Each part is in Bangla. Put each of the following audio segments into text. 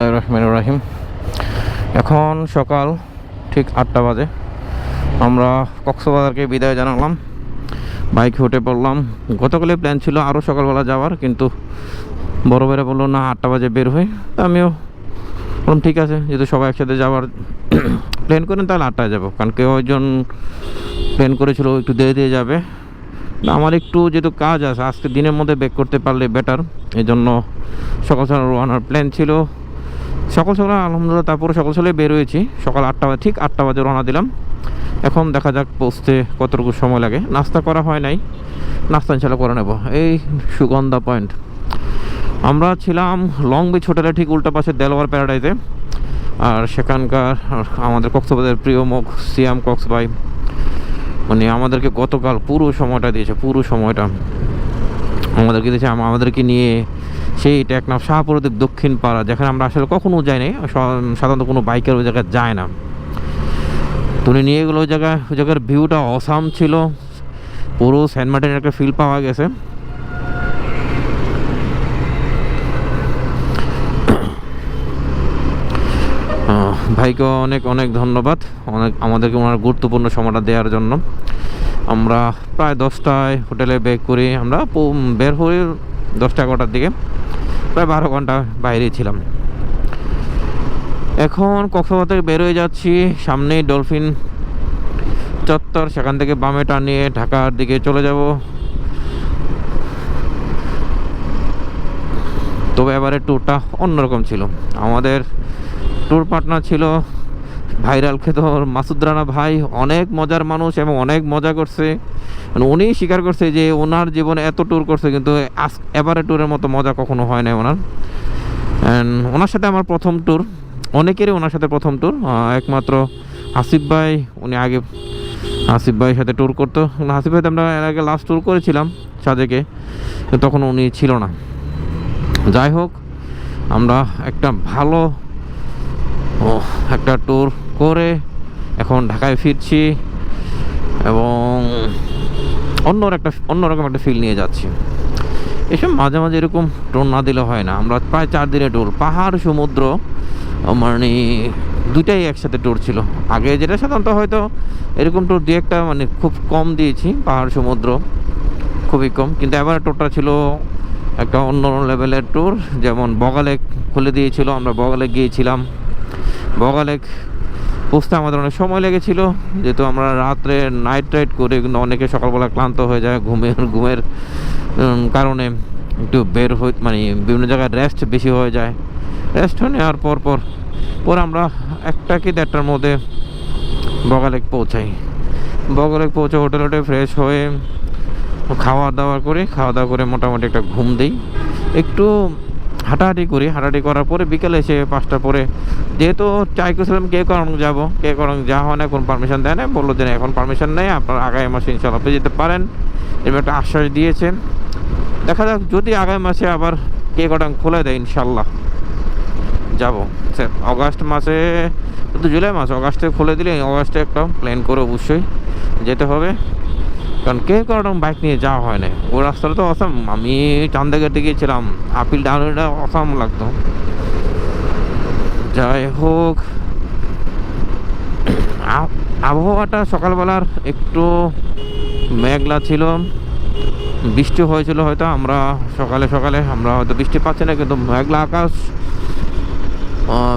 রহমান রাহিম এখন সকাল ঠিক আটটা বাজে। আমরা কক্সবাজারকে বিদায় জানালাম। বাইক উঠে পড়লাম। গতকালে প্ল্যান ছিল আরও সকালবেলা যাওয়ার, কিন্তু বড় বেড়ে বলল, না, আটটা বাজে বের হই। তা আমিও বললাম, ঠিক আছে, যেহেতু সবাই একসাথে যাওয়ার প্ল্যান করেন, তাহলে আটটায় যাব। কারণ কেউ একজন প্ল্যান করেছিল একটু দেরি দিয়ে যাবে আমার একটু যেহেতু কাজ আছে, আজকে দিনের মধ্যে বেক করতে পারলে বেটার এই জন্য সকাল সকাল রোয়ানোর প্ল্যান ছিল। সকাল সকাল আলহামদুলিল্লাহ, তারপরে সকাল সকালে বের হয়েছি সকাল আটটা ঠিক আটটা বাজে রওনা দিলাম। এখন দেখা যাক পৌঁছতে কতটুকু সময় লাগে। নাস্তা করা হয় নাই। নাস্তা ইনশাল্লাহ করে নেব। এই সুগন্ধা পয়েন্ট। আমরা ছিলাম লং বিচ হোটেলের ঠিক উল্টা পাশে দেলোয়ার প্যারাডাইজে আর সেখানকার আমাদের কক্সবাজারের প্রিয় মুখ, সিয়াম কক্স ভাই। মানে আমাদেরকে গতকাল পুরো সময়টা দিয়েছে, পুরো সময়টা। আমাদেরকে দিয়েছে, আমাদেরকে নিয়ে সেই টেকনাফ শাহপুরদ্বীপ দক্ষিণ পাড়া, যেখানে আমরা আসলে কখনো যাই নাই সাধারণত কোনো বাইকের ওই জায়গায় যায় না। তুমি নিয়ে গেলো ওই জায়গায়, ওই জায়গার ভিউটা অসাম ছিল। পুরো সেন্ট মার্টিনের একটা ফিল পাওয়া গেছে। ভাইকে অনেক অনেক ধন্যবাদ। অনেক, আমাদেরকে ওনার গুরুত্বপূর্ণ সময়টা দেওয়ার জন্য। আমরা প্রায় দশটায় হোটেলে বেক করি। আমরা বের হই দশটা এগারোটার দিকে। প্রায় বারো ঘণ্টা বাইরেই ছিলাম। এখন কক্সবাজার থেকে বেরোয় যাচ্ছি, সামনেই ডলফিন চত্বর, সেখান থেকে বামে টানিয়ে ঢাকার দিকে চলে যাব। তবে এবারে ট্যুরটা অন্যরকম ছিল। আমাদের ট্যুর পার্টনার ছিল ভাইরাল খেতর মাসুদ রানা ভাই অনেক মজার মানুষ এবং অনেক মজা করছে। মানে উনি স্বীকার করছে যে ওনার জীবনে এত ট্যুর করছে, কিন্তু আজ এবারে ট্যুরের মতো মজা কখনো হয় না ওনার। And ওনার সাথে আমার প্রথম ট্যুর অনেকেরই ওনার সাথে প্রথম ট্যুর একমাত্র হাসিফ ভাই, উনি আগে হাসিফ ভাইয়ের সাথে ট্যুর করতো। হাসিফ ভাই আমরা এর আগে লাস্ট ট্যুর করেছিলাম সাজেকে তখন উনি ছিল না। যাই হোক, আমরা একটা ভালো ও একটা ট্যুর করে এখন ঢাকায় ফিরছি এবং অন্য একটা, অন্যরকম একটা ফিল নিয়ে যাচ্ছি। এসব মাঝে মাঝে এরকম ট্যুর না দিলে হয় না। আমরা প্রায় চার দিনের ট্যুর পাহাড়, সমুদ্র মানে দুইটাই একসাথে ট্যুর ছিল। আগে যেটা সাধারণত হয়তো এরকম ট্যুর দু একটা মানে খুব কম দিয়েছি। পাহাড়, সমুদ্র খুবই কম। কিন্তু এবার ট্যুরটা ছিল একটা অন্য লেভেলের ট্যুর যেমন বগালে খুলে দিয়েছিল। আমরা বগালে গিয়েছিলাম। বগালেক পৌঁছতে আমাদের অনেক সময় লেগেছিল। যেহেতু আমরা রাত্রে নাইট রাইড করে কিন্তু অনেকে সকালবেলা ক্লান্ত হয়ে যায় ঘুমের ঘুমের কারণে একটু বের হই মানে বিভিন্ন জায়গায় রেস্ট বেশি হয়ে যায়। রেস্ট নেওয়ার পর পর পর আমরা একটা কি দেড়টার মধ্যে বগালেক পৌঁছাই। বগালেক পৌঁছে হোটেল হোটেল ফ্রেশ হয়ে খাওয়া দাওয়া করে, খাওয়া দাওয়া করে মোটামুটি একটা ঘুম দিই। একটু হাঁটাহাঁটি করি, হাঁটাহাঁটি করার পরে বিকেলে এসে পাঁচটা পরে, যেহেতু চাই করেছিলাম কে করং যাব, কে করং যা হয় না, এখন পারমিশন দেয় না, বলল যে এখন পারমিশন নেই, আপনার আগামী মাসে ইনশাল্লাহ আপনি যেতে পারেন। এরকম একটা আশ্বাস দিয়েছেন। দেখা যাক, যদি আগামী মাসে আবার কে কটাং খুলে দেয় ইনশাল্লাহ যাব। অগাস্ট মাসে তো জুলাই মাস, অগাস্টে খুলে দিলে, অগাস্টে একটা প্ল্যান করে অবশ্যই, যেতে হবে। কারণ কে কারণ বাইক নিয়ে যাওয়া হয় না ওই রাস্তাটা তো অসাম আমি চান্দাঘাটে গিয়েছিলাম। আপিল ডাউনটা অসাম লাগতো। যাই হোক। আবহাওয়াটা সকালবেলার একটু মেঘলা ছিল। বৃষ্টি হয়েছিল হয়তো। আমরা সকালে সকালে আমরা হয়তো বৃষ্টি পাচ্ছি না, কিন্তু মেঘলা আকাশ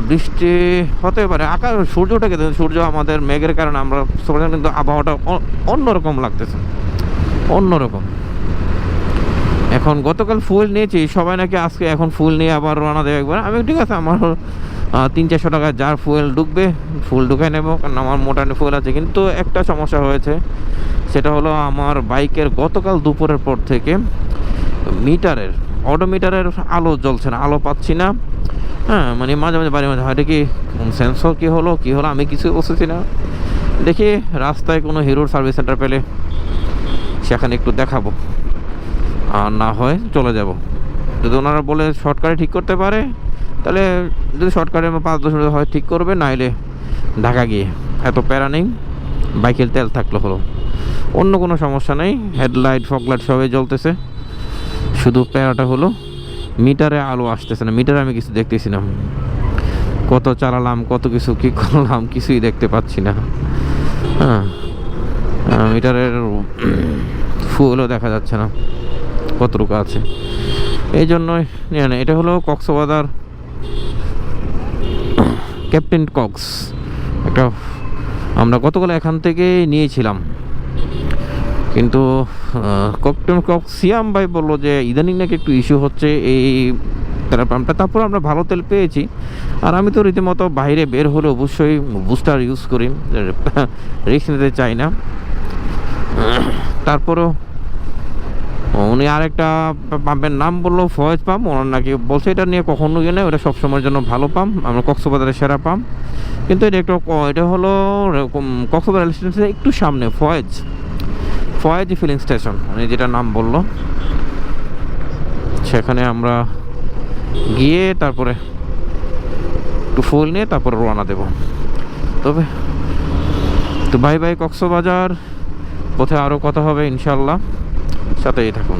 বৃষ্টি হতে পারে। আকাশ, সূর্যটা কিন্তু সূর্য আমাদের মেঘের কারণে আমরা সকালে কিন্তু আবহাওয়াটা অন্যরকম লাগতেছে। অন্যরকম। এখন গতকাল ফুল নিয়েছি, সবাই নাকি আজকে এখন ফুল নিয়ে আবার রওনা দেবে একবার। আমি ঠিক আছে, আমার তিন চারশো টাকা যার ফুয়েল ঢুকবে ফুল ঢুকাই নেব, কারণ আমার মোটামুটি ফুয়েল আছে। কিন্তু একটা সমস্যা হয়েছে, সেটা হলো আমার বাইকের গতকাল দুপুরের পর থেকে মিটারের অডোমিটারের আলো জ্বলছে না, আলো পাচ্ছি না। হ্যাঁ মানে মাঝে মাঝে বাড়ি মাঝে হয়তো কি সেন্সর কী হলো কী হলো, আমি কিছু বুঝতেছি না। দেখি রাস্তায় কোনো হিরোর সার্ভিস সেন্টার পেলে সেখানে একটু দেখাবো। আর না হয় চলে যাব। যদি ওনারা বলে শর্টকাটে ঠিক করতে পারে, তাহলে যদি শর্টকাটে পাঁচ দশ মিনিট হয় ঠিক করবে না এলে ঢাকা গিয়ে। এত প্যারা নেই, বাইকের তেল থাকলে হলো। অন্য কোনো সমস্যা নেই, হেডলাইট, ফগলাইট সবই জ্বলতেছে। শুধু প্যারাটা হলো। মিটারে আলো আসতেছে না, মিটারে আমি কিছু দেখতেছি না। কত চালালাম, কত কিছু কি করলাম, কিছুই দেখতে পাচ্ছি না। হ্যাঁ মিটারের ফুলও দেখা যাচ্ছে না, কতটুকু আছে। এই জন্যই নিয়ে নেয়। এটা হলো কক্সবাজার ক্যাপ্টেন কক্স। একটা, আমরা গতকাল এখান থেকে নিয়েছিলাম। কিন্তু ককটেল কক সিয়াম ভাই বলল যে, ইদানিং নাকি একটু ইস্যু হচ্ছে এই তেলের পাম্পটা। তারপর আমরা ভালো তেল পেয়েছি। আর আমি তো রীতিমতো বাইরে বের হলে অবশ্যই বুস্টার ইউজ করি, রিস্ক নিতে চাই না। তারপরও উনি আরেকটা পাম্পের নাম বলল, ফয়েজ পাম্প। ওনার নাকি বলছে, এটা নিয়ে কখনো ইয়ে নেই, ওটা সবসময়ের জন্য ভালো পাম্প। আমরা কক্সবাজারের সেরা পাম্প। কিন্তু এটা একটু, এটা হলো কক্সবাজার স্টেশন একটু সামনে, ফয়েজ। ফয়েজ ফিলিং স্টেশন উনি যেটা নাম বলল, সেখানে আমরা গিয়ে তারপরে একটু ফুল নিয়ে তারপরে রওনা দেব। তবে তো ভাই বাই কক্সবাজার, পথে আরও কথা হবে ইনশাল্লাহ সাথেই থাকুন।